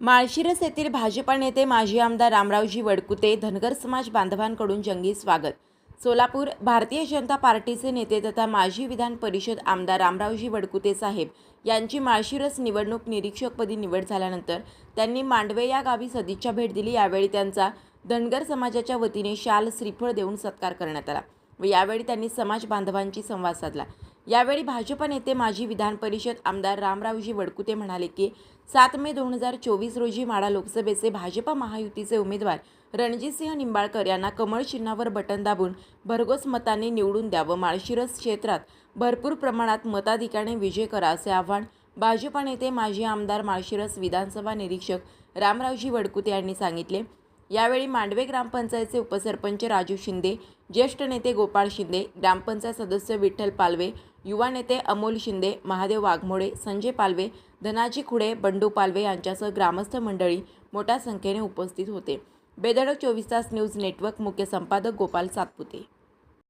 माळशिरस येथील भाजपा नेते माजी आमदार रामरावजी वडकुते धनगर समाज बांधवांकडून जंगी स्वागत. सोलापूर भारतीय जनता पार्टीचे नेते तथा माजी विधान परिषद आमदार रामरावजी वडकुते साहेब यांची माळशिरस निवडणूक निरीक्षकपदी निवड झाल्यानंतर त्यांनी मांडवे या गावी सदिच्छा भेट दिली. यावेळी त्यांचा धनगर समाजाच्या वतीने शाल श्रीफळ देऊन सत्कार करण्यात आला व यावेळी त्यांनी समाज बांधवांशी संवाद साधला. यावेळी भाजप नेते माजी विधान परिषद आमदार रामरावजी वडकुते म्हणाले की सात मे दोन हजार चोवीस रोजी माडा लोकसभेचे भाजपा महायुतीचे उमेदवार रणजितसिंह निंबाळकर यांना कमळ चिन्हावर बटन दाबून भरघोस मताने निवडून द्यावं माळशिरस क्षेत्रात भरपूर प्रमाणात मताधिकाने विजय करा असे आव्हान भाजप नेते माजी आमदार माळशिरस विधानसभा निरीक्षक रामरावजी वडकुते यांनी सांगितले. यावेळी मांडवे ग्रामपंचायतचे उपसरपंच राजू शिंदे ज्येष्ठ नेते गोपाळ शिंदे ग्रामपंचायत सदस्य विठ्ठल पालवे युवा नेते अमोल शिंदे महादेव वाघमोडे संजय पालवे धनाजी खुडे बंडू पालवे यांच्यासह ग्रामस्थ मंडळी मोठ्या संख्येने उपस्थित होते. बेधडक चोवीस तास न्यूज नेटवर्क मुख्य संपादक गोपाल सातपुते.